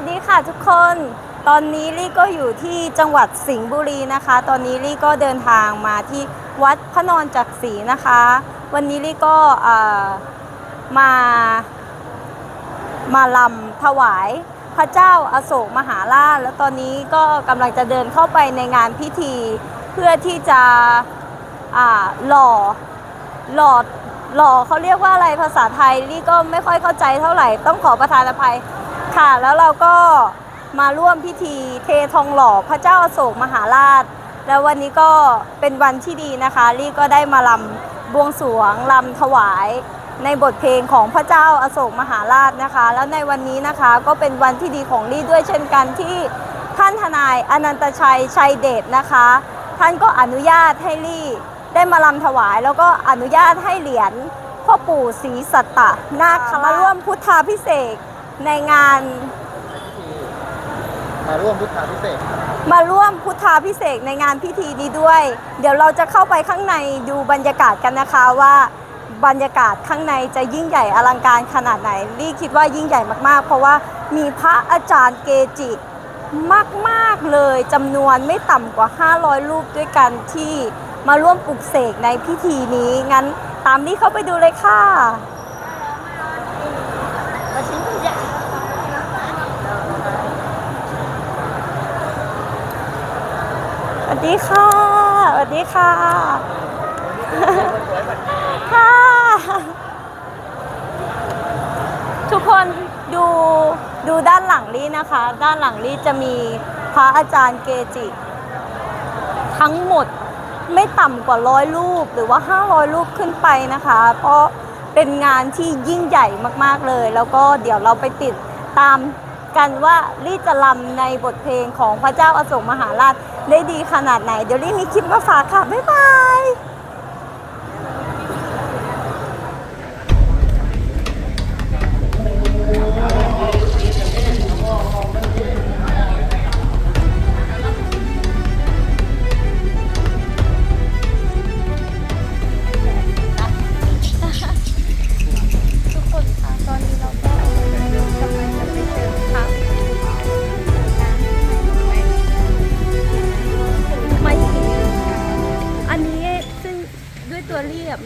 วัสดีค่ะทุกคน ตอนนี้ลี่ก็อยู่ที่จังหวัดสิงห์บุรีนะคะ ตอนนี้ลี่ก็เดินทางมาที่วัดพระนอนจักรีนะคะ วันนี้ลี่ก็มา มาลำถวายพระเจ้าอาโศกมหาราช แล้วตอนนี้ก็กำลังจะเดินเข้าไปในงานพิธี เพื่อที่จะหล่อหลอดหล่อเขาเรียกว่าอะไรภาษาไทยลี่ก็ไม่ค่อยเข้าใจเท่าไหร่ต้องขอประทานอภัย ค่ะแล้วเราก็มาร่วมพิธีเททองหล่อพระเจ้าอโศกมหาราช แล้ววันนี้ก็เป็นวันที่ดีนะคะลี่ก็ได้มาลำบวงสรวงลำถวายในบทเพลงของพระเจ้าอโศกมหาราชนะคะ แล้วในวันนี้นะคะก็เป็นวันที่ดีของลี่ด้วยเช่นกันที่ท่านทนายอนันตชัยชัยเดชนะคะ ท่านก็อนุญาตให้ลี่ได้มาลำถวาย แล้วก็อนุญาตให้เหรียญพ่อปู่ศรีสัตตะนาคราชมาร่วมพุทธาพิเศษ ในงานมาร่วมพุทธาพิเศษกมาร่วมพุทธาพิเศษกในงานพิธีนี้ด้วย เดี๋ยวเราจะเข้าไปข้างในดูบรรยากาศกันนะคะว่าบรรยากาศข้างในจะยิ่งใหญ่อลังการขนาดไหนลี่คิดว่ายิ่งใหญ่มากๆ เพราะว่ามีพระอาจารย์เกจิมาก ๆ เลยจำนวนไม่ต่ำกว่า 500 รูปด้วยกันที่มาร่วมปลุกเสกในพิธีนี้ งั้นตามลี่เข้าไปดูเลยค่ะ สวัสดีค่ะ สวัสดีค่ะ ค่ะ ทุกคนดูดูด้านหลังลี่นะคะ ด้านหลังลี่จะมีพระอาจารย์เกจิ ทั้งหมดไม่ต่ำกว่าร้อยรูปหรือว่า 500 รูปขึ้นไปนะคะ เพราะเป็นงานที่ยิ่งใหญ่มากๆเลย แล้วก็เดี๋ยวเราไปติดตามกันว่าลี่จะลำในบทเพลงของพระเจ้าอโศกมหาราช ได้ดีขนาดไหน เดี๋ยวลี่มีคลิปมาฝากค่ะ บ๊ายบาย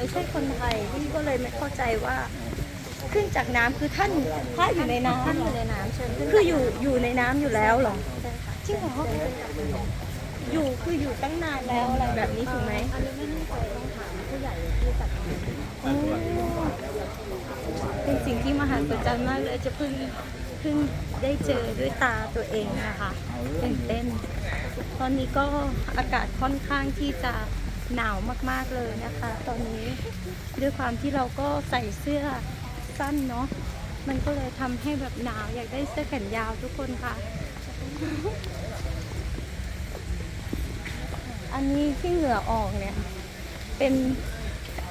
ไม่ใช่คนไทยลี่ก็เลยไม่เข้าใจว่า ขึ้นจากน้ำคือท่านพระอยู่ในน้ำท่านอยู่ในน้ำเชิญคืออยู่อยู่ในน้ำอยู่แล้วเหรอจริงเหรออยู่คืออยู่ตั้งนานแล้วอะไรแบบนี้ถูกไหมอันนี้ไม่แน่ใจต้องถามผู้ใหญ่ที่จัดเป็นสิ่งที่มหัศจรรย์มากเลยจะเพิ่งเพิ่งได้เจอด้วยตาตัวเองนะคะตื่นเต้น ตอนนี้ก็อากาศค่อนข้างที่จะ หนาวมากๆเลยนะคะ ตอนนี้ด้วยความที่เราก็ใส่เสื้อสั้นเนาะมันก็เลยทำให้แบบหนาวอยากได้เสื้อแขนยาวทุกคนค่ะ อันนี้ที่เหงื่อออกเนี่ย เป็น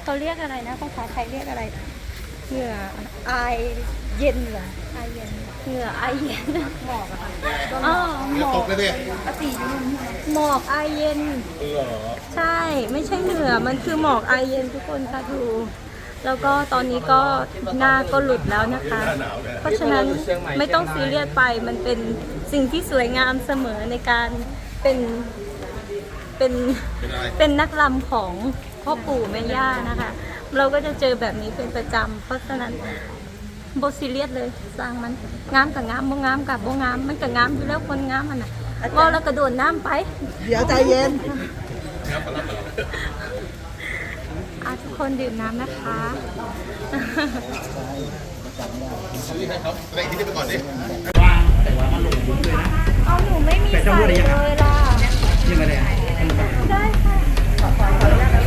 เขาเรียกอะไรนะภาษาไทยเรียกอะไร เหงื่อไอายเย็นเหรอไอายเย็น เหงื่อไอายเย็นหมอกอะอ๋อหมอตกกเลยดิหมอกไอายเย็นเหรอใช่ไม่ใช่เหงื่อมันคือหมอกไอายเย็นทุกคนค่ะดู แล้วก็ตอนนี้ก็หน้าก็หลุดแล้วนะคะ เพราะฉะนั้นไม่ต้องซีเรียสไปมันเป็นสิ่งที่สวยงามเสมอในการเป็นเป็นเป็นอะไรเป็นนักรำของพ่อปู่แม่ย่านะคะ เราก็จะเจอแบบนี้เป็นประจำเพราะฉะนั้น โบซีเรียสเลยสร้างมันงามกับงามบ่งามกับบ่งาม มันก็งามอยู่แล้วคนงามมันน่ะก็แล้วกระโดดน้ำไป เดี๋ยวใจเย็นอาทุกคนดื่มน้ำนะคะนี่ให้เขาแสดงที่นี่ไปก่อนดิเอาหนูไม่มีใส่เลยล่ะยังไงเนี่ยได้ค่ะ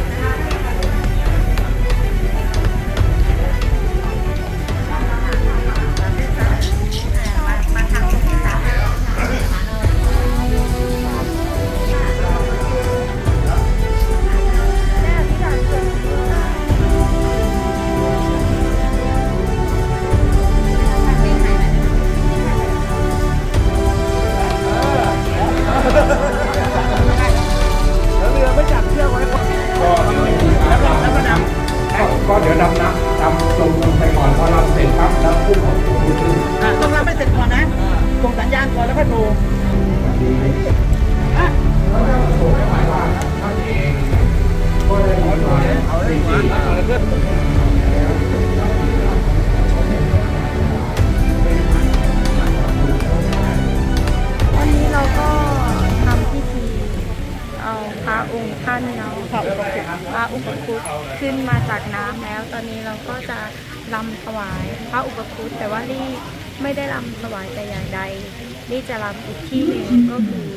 อนพอเราเสร็จปั๊บแล้วพุ่งออกอะต้องรับไห้เสร็จก่อนนะส่งสัญญาณก่อนแล้วค่อยโทรอะเอาเลยเอาเลยเพื่อนาจาแล้ว ตอนนี้เราก็จะรำถวายพระอุปคุฎแต่ว่าลี่ไม่ได้รำถวายแต่อย่างใดลี่จะรำอีกที่หนึ่งก็คือ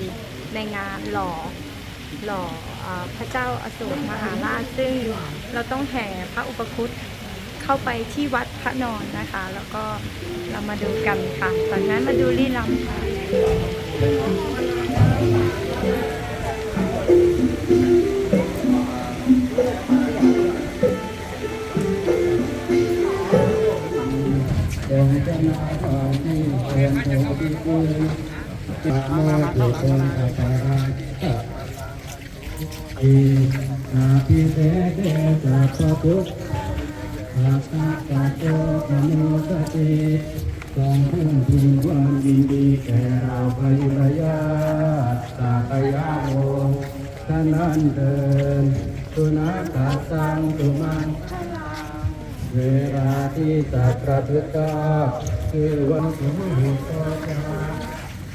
ในงานหล่อหล่ออพระเจ้าอโศกมหาราชซึ่งเราต้องแห่พระอุปคุฎเข้าไปที่วัดพระนอนนะคะ แล้วก็เรามาดูกันค่ะตอนนั้นมาดูลี่รำค่ะ งจนาควาที่เป็นโพธิคุณนะโมตุคุณอาจาระอินาทิเตเตสัพพะพุทธาตาตาโตอโนตติจงพุ่งพึงความยินดีแก่เราพยุรยาสาคยาโมท่านนั้นเดินสุนัขตัสสังตุมัง เวลาที่สัตว์ประพฤติคือวันสมมุติก็จะ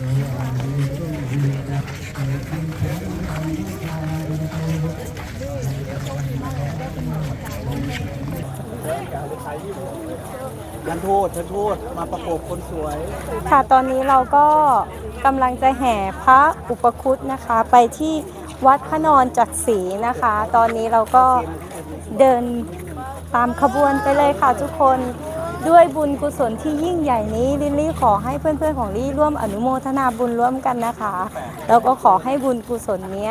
ระหว่างมีรุ่งมีดับเกิดขึ้นแค่ทำให้ตายยันโทูตยันโทูตมาประกบคนสวย ค่ะตอนนี้เราก็กำลังจะแห่พระอุปคุตนะคะ ไปที่วัดพระนอนจักรีนะคะ ตอนนี้เราก็เดิน ตามขบวนไปเลยค่ะทุกคนด้วยบุญกุศลที่ยิ่งใหญ่นี้ลิลลี่ขอให้เพื่อนๆของลี่ร่วมอนุโมทนาบุญร่วมกันนะคะแล้วก็ขอให้บุญกุศลนี้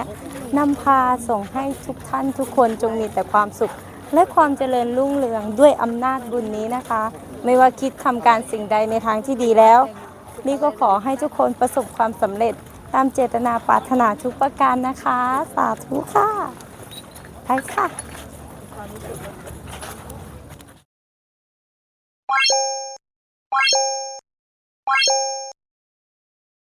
นำพาส่งให้ทุกท่านทุกคนจงมีแต่ความสุข และความเจริญรุ่งเรืองด้วยอำนาจบุญนี้นะคะ ไม่ว่าคิดทำการสิ่งใดในทางที่ดีแล้วนี่ก็ขอให้ทุกคนประสบความสำเร็จตามเจตนาปรารถนาทุกประการนะคะ สาธุค่ะไปค่ะ